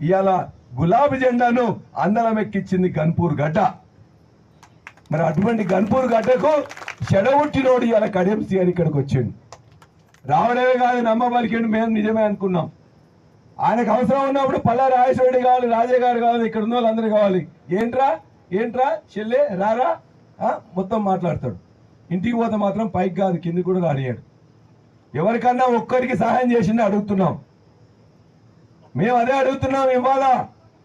ఇవాళ గులాబీ జెండాను అందరం ఎక్కించింది గన్పూర్ గడ్డ. మరి అటువంటి గన్పూర్ గడ్డకు చెడగొట్టినోడు ఇవాళ కడియం అని ఇక్కడికి వచ్చిండు. రావడమే కాదు నమ్మబలికిండు మేము నిజమే అనుకున్నాం. ఆయనకు అవసరం ఉన్నప్పుడు పల్లా రాజేశ్వరుడు కావాలి రాజే గారు కావాలి ఇక్కడ ఉన్న వాళ్ళందరూ కావాలి. ఏంట్రా? ఏంట్రా? చెల్లె రారా? మొత్తం మాట్లాడతాడు. ఇంటికి పోతే మాత్రం పైకి కాదు కింది కూడా రానియాడు ఎవరికన్నా ఒక్కరికి సహాయం చేసింది అడుగుతున్నాం. మేము అదే అడుగుతున్నాం ఇవాళ.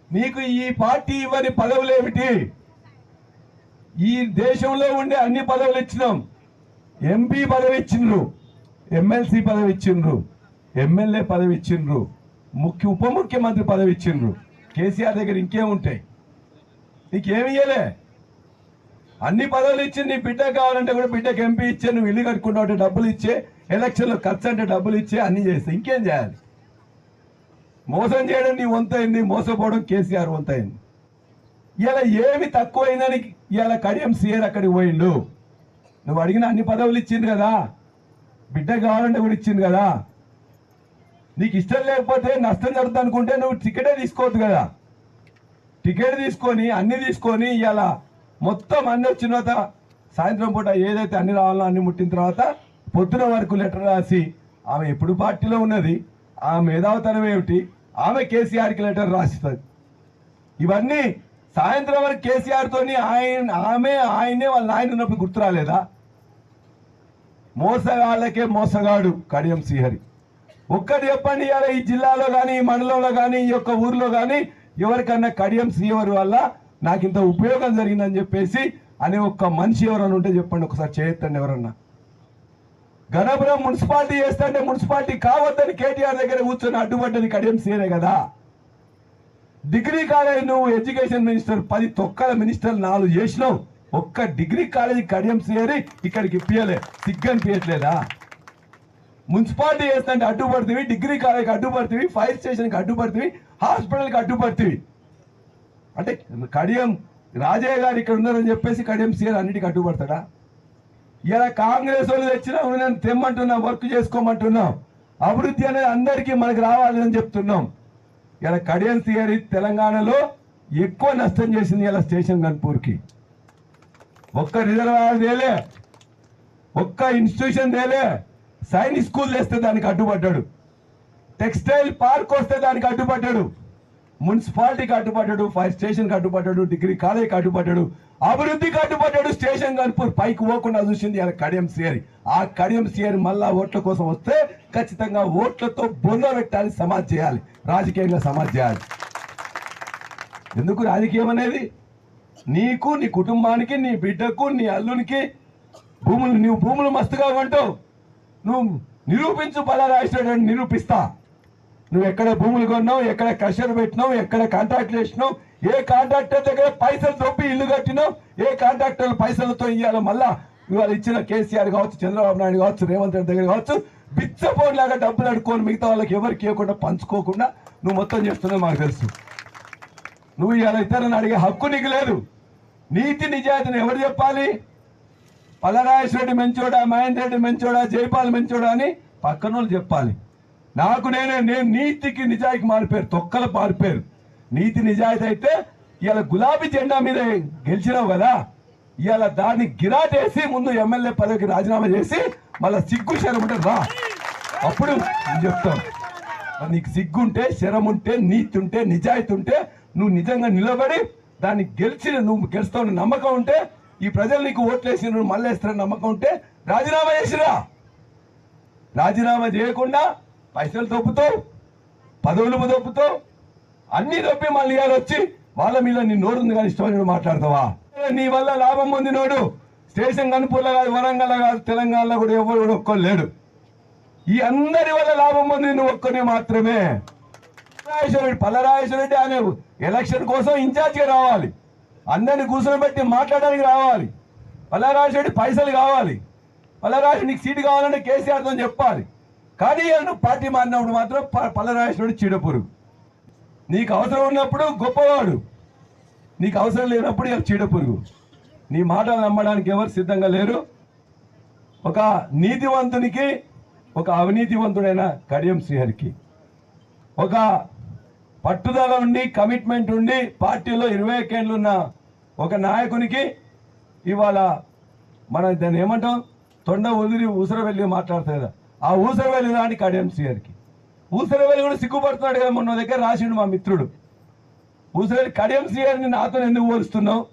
నీకు ఈ పార్టీ ఇవ్వని పదవులు ఏమిటి ఈ దేశంలో ఉండే అన్ని పదవులు ఇచ్చినాం. ఎంపీ పదవి ఇచ్చిండ్రు. ఎమ్మెల్సీ పదవి ఇచ్చిండ్రు. ఎమ్మెల్యే పదవి ఇచ్చిండ్రు. ముఖ్య ఉప ముఖ్యమంత్రి పదవి ఇచ్చిండ్రు. కేసీఆర్ దగ్గర ఇంకేముంటాయి నీకేమి ఇయ్యలే? అన్ని పదవులు ఇచ్చి నీ బిడ్డ కావాలంటే కూడా బిడ్డకి ఎంపీ ఇచ్చే నువ్వు ఇల్లు కట్టుకుంటావు అంటే డబ్బులు ఇచ్చే ఎలక్షన్లో ఖర్చు అంటే డబ్బులు ఇచ్చే అన్ని చేస్తే ఇంకేం చేయాలి? మోసం చేయడం నీ వంతైంది మోసపోవడం కేసీఆర్ వంతైంది ఇలా ఏమి తక్కువైందని ఇలా కడియం సీఆర్ అక్కడికి పోయిండు. నువ్వు అడిగిన అన్ని పదవులు ఇచ్చింది కదా. బిడ్డ కావాలంటే కూడా ఇచ్చింది కదా. నీకు ఇష్టం లేకపోతే నష్టం జరుగుతుంది అనుకుంటే నువ్వు టికెటే తీసుకోవద్దు కదా. టికెట్ తీసుకొని అన్ని తీసుకొని ఇలా మొత్తం అన్ని వచ్చిన తర్వాత సాయంత్రం పూట ఏదైతే అన్ని రావాలో అన్ని ముట్టిన తర్వాత పొద్దున వరకు లెటర్ రాసి ఆమె ఎప్పుడు పార్టీలో ఉన్నది? ఆ మేధావతనం ఏమిటి? ఆమె కేసీఆర్కి లెటర్ రాస్తుంది ఇవన్నీ సాయంత్రం వరకు కేసీఆర్తోని ఆయన ఆమె ఆయనే వాళ్ళ నాయన ఉన్నప్పుడు గుర్తు రాలేదా మోసగాళ్ళకే మోసగాడు కడియం శ్రీహరి. ఒక్కటి చెప్పండి ఇవాళ ఈ జిల్లాలో కానీ ఈ మండలంలో కానీ ఈ యొక్క ఊర్లో కానీ ఎవరికన్నా కడియం శ్రీహరి వల్ల నాకు ఇంత ఉపయోగం జరిగిందని చెప్పేసి అనే ఒక్క మనిషి ఎవరన్నా ఉంటే చెప్పండి. ఒకసారి చేయొత్తండి ఎవరన్నా. గణపురం మున్సిపాలిటీ చేస్తుంటే మున్సిపాలిటీ కావద్దని కేటీఆర్ దగ్గర కూర్చొని అడ్డుపడ్డది కడియం సీనే కదా. డిగ్రీ కాలేజ్ నువ్వు ఎడ్యుకేషన్ మినిస్టర్ పది తొక్కల మినిస్టర్ నాలుగు చేసినావు. ఒక్క డిగ్రీ కాలేజీ కడియం సీరి ఇక్కడికి ఇప్పియలే. సిగ్గనిపించట్లేదా మున్సిపాలిటీ చేస్తుంటే అడ్డుపడుతుంది డిగ్రీ కాలేజీకి అడ్డుపడుతుంది ఫైర్ స్టేషన్కి అడ్డుపడుతుంది హాస్పిటల్కి అడ్డుపడుతుంది. అంటే కడియం రాజయ్య గారు ఇక్కడ ఉన్నారని చెప్పేసి కడియం సీఆర్ అన్నిటికీ అడ్డుపడతాడా? ఇలా కాంగ్రెస్ వాళ్ళు తెచ్చినా నేను తెమ్మంటున్నాం వర్క్ చేసుకోమంటున్నాం అభివృద్ధి అనేది అందరికీ మనకు రావాలి అని చెప్తున్నాం. ఇలా కడియం థియరీ తెలంగాణలో ఎక్కువ నష్టం చేసింది ఇలా స్టేషన్ గన్పూర్కి. ఒక్క రిజర్వాయర్ తేలే ఒక్క ఇన్స్టిట్యూషన్ తేలే సైనిక్ స్కూల్ తెస్తే దానికి అడ్డుపడ్డాడు. టెక్స్టైల్ పార్క్ వస్తే దానికి అడ్డుపడ్డాడు. మున్సిపాలిటీకి అడ్డుపడ్డాడు ఫైర్ స్టేషన్కి అడ్డుపడ్డాడు డిగ్రీ కాలేజీకి అడ్డుపడ్డాడు. అభివృద్ధికి కట్టుబడ్డాడు స్టేషన్ కనుపూర్. పైకి పోకుండా చూసింది ఇలా కడియం సిఆర్ ఆ కడియం సేరి మళ్ళా ఓట్ల కోసం వస్తే ఖచ్చితంగా ఓట్లతో బొంద పెట్టాలి సమాజ్ చేయాలి. రాజకీయంగా సమాజ్ చేయాలి. ఎందుకు రాజకీయం అనేది? నీకు నీ కుటుంబానికి నీ బిడ్డకు నీ అల్లునికి భూములు నువ్వు భూములు మస్తుగా కొంటావు. నువ్వు నిరూపించు పలా రాష్ట్రాన్ని నిరూపిస్తా. నువ్వు ఎక్కడ భూములు కొన్నావు ఎక్కడ కషర్ పెట్టినావు ఎక్కడ కాంట్రాక్ట్ చేసినావు ఏ కాంట్రాక్టర్ దగ్గర పైసలు దొబ్బి ఇల్లు కట్టినావు? ఏ కాంట్రాక్టర్ పైసలతో ఇవ్వాలో మళ్ళా ఇవాళ ఇచ్చిన కేసీఆర్ కావచ్చు చంద్రబాబు నాయుడు కావచ్చు రేవంత్ రెడ్డి దగ్గర కావచ్చు బిచ్చపోన్ లాగా డబ్బులు అడుక్కొని మిగతా వాళ్ళకి ఎవరికి ఇవ్వకుండా పంచుకోకుండా నువ్వు మొత్తం చేస్తున్నావు మాకు తెలుసు. నువ్వు ఇవాళ ఇతరులను అడిగే హక్కు నీకు లేదు. నీతి నిజాయితీని ఎవరు చెప్పాలి? పల్లరాజేశ్వరెడ్డి మంచోడా మహేందర్ రెడ్డి మంచోడా జైపాల్ మంచోడా అని పక్కన వాళ్ళు చెప్పాలి. నాకు నేనే నేను నీతికి నిజాయికి మారిపోయారు తొక్కలు మారిపోయారు నీతి నిజాయితీ అయితే ఇవాళ గులాబీ జెండా మీద గెలిచినావు కదా ఇవాళ దాన్ని గిరాటేసి ముందు ఎమ్మెల్యే పదవికి రాజీనామా చేసి మళ్ళీ సిగ్గు శరం ఉంటుంది రా. అప్పుడు నేను చెప్తాను. నీకు సిగ్గుంటే శరం ఉంటే నీతి ఉంటే నిజాయితీ ఉంటే నువ్వు నిజంగా నిలబడి దాన్ని గెలిచిన నువ్వు గెలుస్తావు నమ్మకం ఉంటే ఈ ప్రజలు నీకు ఓట్లేసి నువ్వు మళ్ళీ వేస్తారని నమ్మకం ఉంటే రాజీనామా చేసిరా. రాజీనామా చేయకుండా పైసలు దొప్పుతావు పదవులు దొప్పుతావు అన్ని దొప్పి మళ్ళీ ఇవాళ వచ్చి వాళ్ళ మీద నీ నోరుంది కానీ ఇష్టమైన మాట్లాడతావా? నీ వల్ల లాభం పొందినోడు స్టేషన్ కనుపూర్లో కాదు వరంగల్ కాదు తెలంగాణలో కూడా ఎవరు కూడా ఒక్కరు లేడు ఈ అందరి వల్ల లాభం పొంది నువ్వు ఒక్కనే మాత్రమే. పల్లరాజేశ్వరరెడ్డి పల్లరాజేశ్వరరెడ్డి ఆయన ఎలక్షన్ కోసం ఇన్ఛార్జ్గా రావాలి. అందరిని కూర్చోబెట్టి మాట్లాడడానికి రావాలి. పల్లరాజేశ్వరరెడ్డి పైసలు కావాలి. పల్లరాజు నీకు సీటు కావాలంటే కేసీఆర్తో చెప్పాలి. కానీ నువ్వు పార్టీ మారినప్పుడు మాత్రం పల్లరాజేశ్వరుడు చీడపురుగు. నీకు అవసరం ఉన్నప్పుడు గొప్పవాడు. నీకు అవసరం లేనప్పుడు ఇక చీడపురుగు నీ మాటలు నమ్మడానికి ఎవరు సిద్ధంగా లేరు? ఒక నీతివంతునికి ఒక అవినీతివంతుడైన కడియం శ్రీహరికి. ఒక పట్టుదల ఉండి కమిట్మెంట్ ఉండి పార్టీలో ఇరవై ఒక్కేళ్ళు ఉన్న ఒక నాయకునికి ఇవాళ మనం దాన్ని ఏమంటాం? తొండ ఉదిరి ఊసరవెల్లి మాట్లాడుతుంది? ఆ ఊసరవెల్లి రాని కడియం శ్రీహరికి. ఊసరవేలు కూడా సిగ్గుపడుతున్నాడు కదా మొన్న దగ్గర రాసిండు మా మిత్రుడు. ఊసరవెల్లి కడియం సీఆర్ని నాతో ఎందుకు పోలుస్తున్నావు?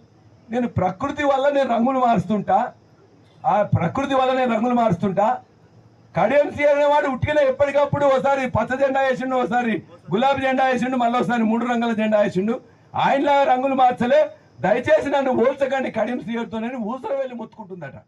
నేను ప్రకృతి వల్ల నేను రంగులు మారుస్తుంటా. ఆ ప్రకృతి వల్ల నేను రంగులు మారుస్తుంటా. కడియం సీఆర్ అనేవాడు ఉట్టిన ఎప్పటికప్పుడు ఒకసారి పచ్చ జెండా వేసిండు ఒకసారి గులాబీ జెండా వేసిండు మళ్ళీ ఒకసారి మూడు రంగుల జెండా వేసిండు. ఆయనలా రంగులు మార్చలే. దయచేసి నన్ను పోల్చకండి కడియం సీఆర్తో నేను వెళ్ళి మొత్తుకుంటుందట.